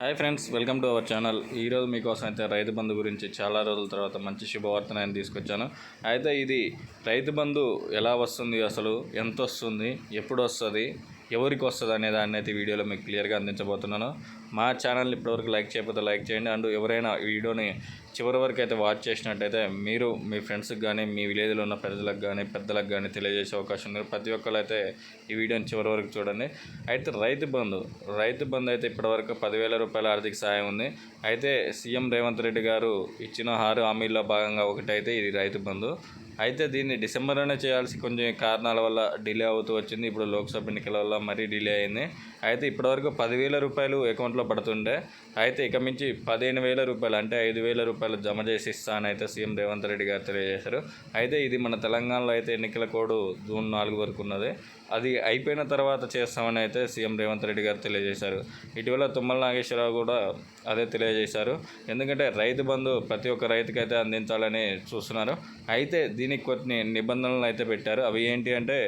Hi friends welcome to our channel. ఈరోజు మీకోసం అయితే రైతు బంధు గురించి చాలా రోజుల తర్వాత మంచి శుభవార్త నేను తీసుకొచ్చాను. అయితే ఇది రైతు బంధు ఎలా వస్తుంది అసలు? ఎంత వస్తుంది ఎప్పుడు వస్తుంది ఎవరికి వస్తుంది అనే దాన్ని అయితే వీడియోలో మీకు క్లియర్గా అందించబోతున్నాను. మా ఛానల్ని ఇప్పటివరకు లైక్ చేయకపోతే లైక్ చేయండి. అండ్ ఎవరైనా వీడియోని చివరి వరకు అయితే వాచ్ చేసినట్టయితే మీరు మీ ఫ్రెండ్స్కి కానీ మీ విలేజ్లో ఉన్న ప్రజలకు కానీ పెద్దలకు కానీ తెలియజేసే అవకాశం ఉంది. ప్రతి ఒక్కరు అయితే ఈ వీడియోని చివరి వరకు చూడండి. అయితే రైతు బంధు రైతు బంధు అయితే ఇప్పటివరకు పదివేల రూపాయల ఆర్థిక సాయం ఉంది. అయితే సీఎం రేవంత్ రెడ్డి గారు ఇచ్చిన ఆరు హామీల్లో భాగంగా ఒకటైతే ఇది రైతు బంధు. అయితే దీన్ని డిసెంబర్లోనే చేయాల్సి కొంచెం కారణాల వల్ల డిలే అవుతూ వచ్చింది. ఇప్పుడు లోక్సభ ఎన్నికల వల్ల మరీ డిలే అయింది. అయితే ఇప్పటివరకు పదివేల రూపాయలు అకౌంట్లో పడుతుండే అయితే ఇక మించి పదిహేను వేల రూపాయలు అంటే ఐదు వేల రూపాయలు జమ చేసి ఇస్తానని అయితే సీఎం రేవంత్ రెడ్డి గారు తెలియజేశారు. అయితే ఇది మన తెలంగాణలో అయితే ఎన్నికల కోడ్ జూన్ నాలుగు వరకు ఉన్నది. అది అయిపోయిన తర్వాత చేస్తామని అయితే సీఎం రేవంత్ రెడ్డి గారు తెలియజేశారు. ఇటీవల తుమ్మల నాగేశ్వరరావు కూడా అదే తెలియజేశారు. ఎందుకంటే రైతు బంధు ప్రతి ఒక్క రైతుకైతే అందించాలని చూస్తున్నారు. అయితే దీనికి కొన్ని నిబంధనలు అయితే పెట్టారు. అవి ఏంటి అంటే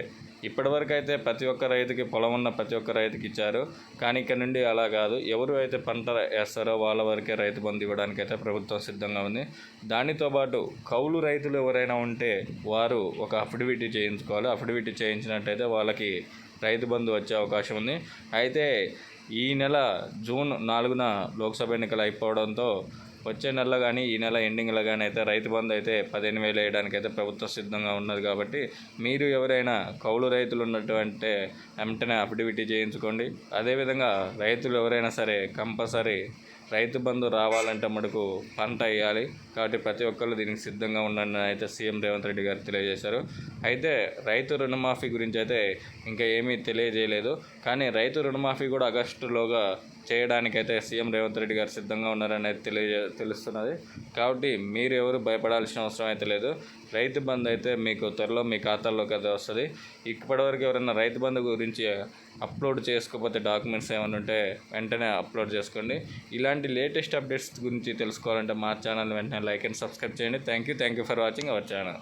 ఇప్పటివరకు అయితే ప్రతి ఒక్క రైతుకి పొలం ఉన్న ప్రతి ఒక్క రైతుకి ఇచ్చారు. కానీ ఇక్కడ నుండి అలా కాదు. ఎవరు అయితే పంట వేస్తారో వాళ్ళ వరకే రైతు బంధు ఇవ్వడానికి అయితే ప్రభుత్వం సిద్ధంగా ఉంది. దానితో పాటు కౌలు రైతులు ఎవరైనా ఉంటే వారు ఒక అఫిడవిట్ చేయించుకోవాలి. అఫిడవిట్ చేయించినట్టయితే వాళ్ళకి రైతు బంధు వచ్చే అవకాశం ఉంది. అయితే ఈ నెల జూన్ నాలుగున లోక్సభ ఎన్నికలు అయిపోవడంతో వచ్చే నెలలో కానీ ఈ నెల ఎండింగ్లో కానీ అయితే రైతు బంధు అయితే పదిహేను వేలు వేయడానికి అయితే ప్రభుత్వం సిద్ధంగా ఉన్నది కాబట్టి మీరు ఎవరైనా కౌలు రైతులు ఉన్నటువంటి వెంటనే అఫిడవిటీ చేయించుకోండి. అదేవిధంగా రైతులు ఎవరైనా సరే కంపల్సరీ రైతు బంధు రావాలంటే మటుకు పంట వేయాలి కాబట్టి ప్రతి ఒక్కరు దీనికి సిద్ధంగా ఉండండి అయితే సీఎం రేవంత్ రెడ్డి గారు తెలియజేశారు. అయితే రైతు రుణమాఫీ గురించి అయితే ఇంకా ఏమీ తెలియజేయలేదు. కానీ రైతు రుణమాఫీ కూడా ఆగస్టులోగా చేయడానికైతే సీఎం రేవంత్ రెడ్డి గారు సిద్ధంగా ఉన్నారని తెలియజే తెలుస్తున్నది. కాబట్టి మీరు ఎవరు భయపడాల్సిన అవసరం అయితే లేదు. రైతు బంధు అయితే మీకు త్వరలో మీ ఖాతాల్లోకి అయితే వస్తుంది. ఇప్పటివరకు ఎవరైనా రైతు బంధు గురించి అప్లోడ్ చేసుకోకపోతే డాక్యుమెంట్స్ ఏమైనా ఉంటే వెంటనే అప్లోడ్ చేసుకోండి. ఇలాంటి లేటెస్ట్ అప్డేట్స్ గురించి తెలుసుకోవాలంటే మా ఛానల్ వెంటనే లైక్ అండ్ సబ్స్క్రైబ్ చేయండి. Thank you thank you for watching our channel.